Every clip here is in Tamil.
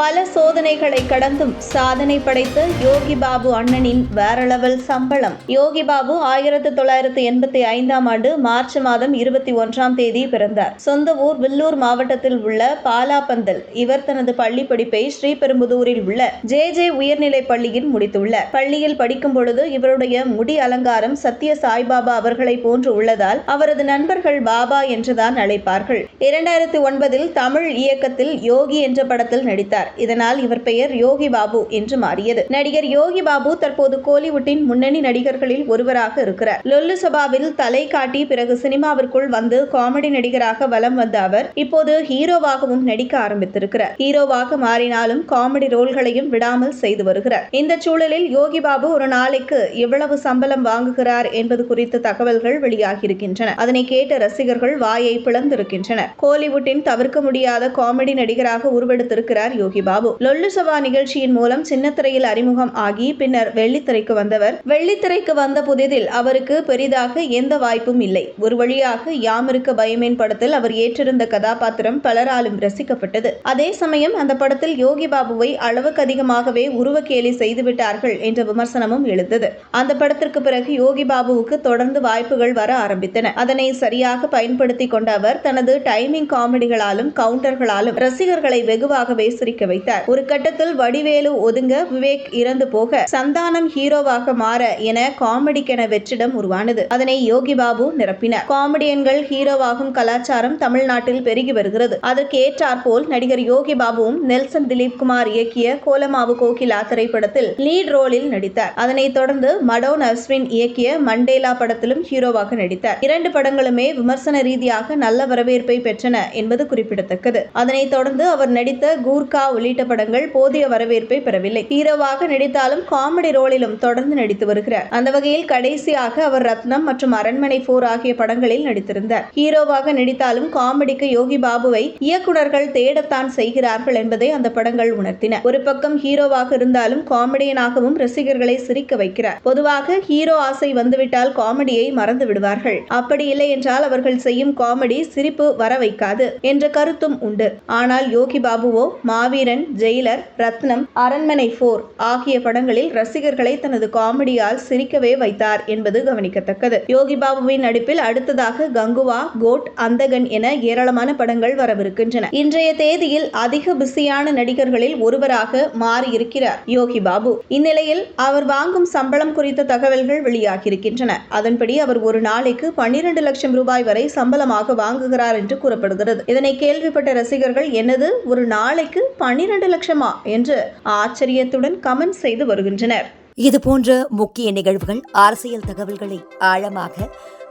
பல சோதனைகளை கடந்தும் சாதனை படைத்த யோகி பாபு அண்ணனின் வேற லெவல் சம்பளம். யோகி பாபு ஆயிரத்து தொள்ளாயிரத்து எண்பத்தி ஐந்தாம் ஆண்டு மார்ச் மாதம் இருபத்தி ஒன்றாம் தேதி பிறந்தார். சொந்த ஊர் வில்லூர் மாவட்டத்தில் உள்ள பாலாப்பந்தல். இவர் தனது பள்ளி படிப்பை ஸ்ரீபெரும்புதூரில் உள்ள ஜே ஜே உயர்நிலைப் பள்ளியில் முடித்துள்ளார். பள்ளியில் படிக்கும் பொழுது இவருடைய முடி அலங்காரம் சத்ய சாய்பாபா அவர்களை போன்று உள்ளதால் அவரது நண்பர்கள் பாபா என்றுதான் அழைப்பார்கள். இரண்டாயிரத்தி ஒன்பதில் தமிழ் இயக்கத்தில் யோகி என்ற படத்தில் நடித்தார். இதனால் இவர் பெயர் யோகி பாபு என்று மாறியது. நடிகர் யோகி பாபு தற்போது கோலிவுட்டின் முன்னணி நடிகர்களில் ஒருவராக இருக்கிறார். லொல்லு சபாவில் தலை காட்டி பிறகு சினிமாவிற்குள் வந்து காமெடி நடிகராக வலம் வந்த அவர் இப்போது ஹீரோவாகவும் நடிக்க ஆரம்பித்திருக்கிறார். ஹீரோவாக மாறினாலும் காமெடி ரோல்களையும் விடாமல் செய்து வருகிறார். இந்த சூழலில் யோகி பாபு ஒரு நாளைக்கு எவ்வளவு சம்பளம் வாங்குகிறார் என்பது குறித்த தகவல்கள் வெளியாகியிருக்கின்றன. அதனை கேட்ட ரசிகர்கள் வாயை பிளந்திருக்கின்றனர். கோலிவுட்டின் தவிர்க்க முடியாத காமெடி நடிகராக உருவெடுத்திருக்கிறார் யோகி பாபு. லொல்லு சபா நிகழ்ச்சியின் மூலம் சின்னத்திரையில் அறிமுகம் ஆகி பின்னர் வெள்ளித்திரைக்கு வந்தவர். வெள்ளித்திரைக்கு வந்த புதிதில் அவருக்கு பெரிதாக எந்த வாய்ப்பும் இல்லை. ஒரு வழியாக யாமிருக்க பயமேன் படத்தில் அவர் ஏற்றிருந்த கதாபாத்திரம் பலராலும் ரசிக்கப்பட்டது. அதே சமயம் அந்த படத்தில் யோகி பாபுவை அளவுக்கு அதிகமாகவே உருவக்கேலி செய்துவிட்டார்கள் என்ற விமர்சனமும் எழுந்தது. அந்த படத்திற்கு பிறகு யோகி பாபுவுக்கு தொடர்ந்து வாய்ப்புகள் வர ஆரம்பித்தன. அதனை சரியாக பயன்படுத்தி கொண்ட அவர் தனது டைமிங் காமெடிகளாலும் கவுண்டர்களாலும் ரசிகர்களை வெகுவாகவே சிரிக்க வைத்தார். ஒரு கட்டத்தில் வடிவேலு ஒதுங்க விவேக் இறந்து போக சந்தானம் ஹீரோவாக மாற என காமெடிக்கென வெற்றிடம் உருவானது. அதனை யோகி பாபு நிரப்பினார். காமெடியன்கள் ஹீரோவாகும் கலாச்சாரம் தமிழ்நாட்டில் பெருகி வருகிறது. அதற்கு ஏற்றாற்போல் நடிகர் யோகி பாபுவும் நெல்சன் திலீப் குமார் இயக்கிய கோலமாவு கோகிலா திரைப்படத்தில் லீட் ரோலில் நடித்தார். அதனைத் தொடர்ந்து மடோன் அஸ்வின் இயக்கிய மண்டேலா படத்திலும் ஹீரோவாக நடித்தார். இரண்டு படங்களுமே விமர்சன ரீதியாக நல்ல வரவேற்பை பெற்றன என்பது குறிப்பிடத்தக்கது. அதனைத் தொடர்ந்து அவர் நடித்த கூர்கா உள்ளிட்ட படங்கள் போதிய வரவேற்பை பெறவில்லை. ஹீரோவாக நடித்தாலும் காமெடி ரோலிலும் தொடர்ந்து நடித்து வருகிறார். அந்த வகையில் கடைசியாக அவர் ரத்னம் மற்றும் அரண்மனை போர் ஆகிய படங்களில் நடித்திருந்தார். ஹீரோவாக நடித்தாலும் காமெடிக்கு யோகி பாபுவை இயக்குநர்கள் தேடத்தான் செய்கிறார்கள் என்பதை அந்த படங்கள் உணர்த்தின. ஒரு பக்கம் ஹீரோவாக இருந்தாலும் காமெடியனாகவும் ரசிகர்களை சிரிக்க வைக்கிறார். பொதுவாக ஹீரோ ஆசை வந்துவிட்டால் காமெடியை மறந்து விடுவார்கள். அப்படி இல்லை என்றால் அவர்கள் செய்யும் காமெடி சிரிப்பு வர வைக்காது என்ற கருத்தும் உண்டு. ஆனால் யோகி பாபுவோ மாவி மாவீரன் ஜெயிலர் ரத்னம் அரண்மனை போர் ஆகிய படங்களில் ரசிகர்களை தனது காமெடியால் சிரிக்கவே வைத்தார் என்பது கவனிக்கத்தக்கது. யோகி பாபுவின் நடிப்பில் அடுத்ததாக கங்குவா கோட் அந்தகன் என ஏராளமான படங்கள் வரவிருக்கின்றன. இன்றைய தேதியில் அதிக பிஸியான நடிகர்களில் ஒருவராக மாறியிருக்கிறார் யோகி பாபு. இந்நிலையில் அவர் வாங்கும் சம்பளம் குறித்த தகவல்கள் வெளியாகியிருக்கின்றன. அதன்படி அவர் ஒரு நாளைக்கு பன்னிரண்டு லட்சம் ரூபாய் வரை சம்பளமாக வாங்குகிறார் என்று கூறப்படுகிறது. இதனை கேள்விப்பட்ட ரசிகர்கள் என்னது? ஒரு நாளைக்கு பன்னிரண்டு லட்சமா என்று ஆச்சரியத்துடன் கமெண்ட் செய்து வருகின்றனர். இது போன்ற முக்கிய நிகழ்வுகள் அரசியல் தகவல்களை ஆழமாக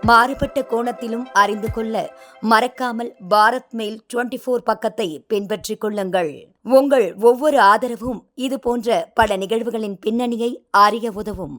மாறுபட்ட கோணத்திலும் அறிந்து கொள்ள மறக்காமல் பாரத் மெயில் டுவெண்டி ஃபோர் பக்கத்தை பின்பற்றிக் கொள்ளுங்கள். உங்கள் ஒவ்வொரு ஆதரவும் இது போன்ற பல நிகழ்வுகளின் பின்னணியை அறிய உதவும்.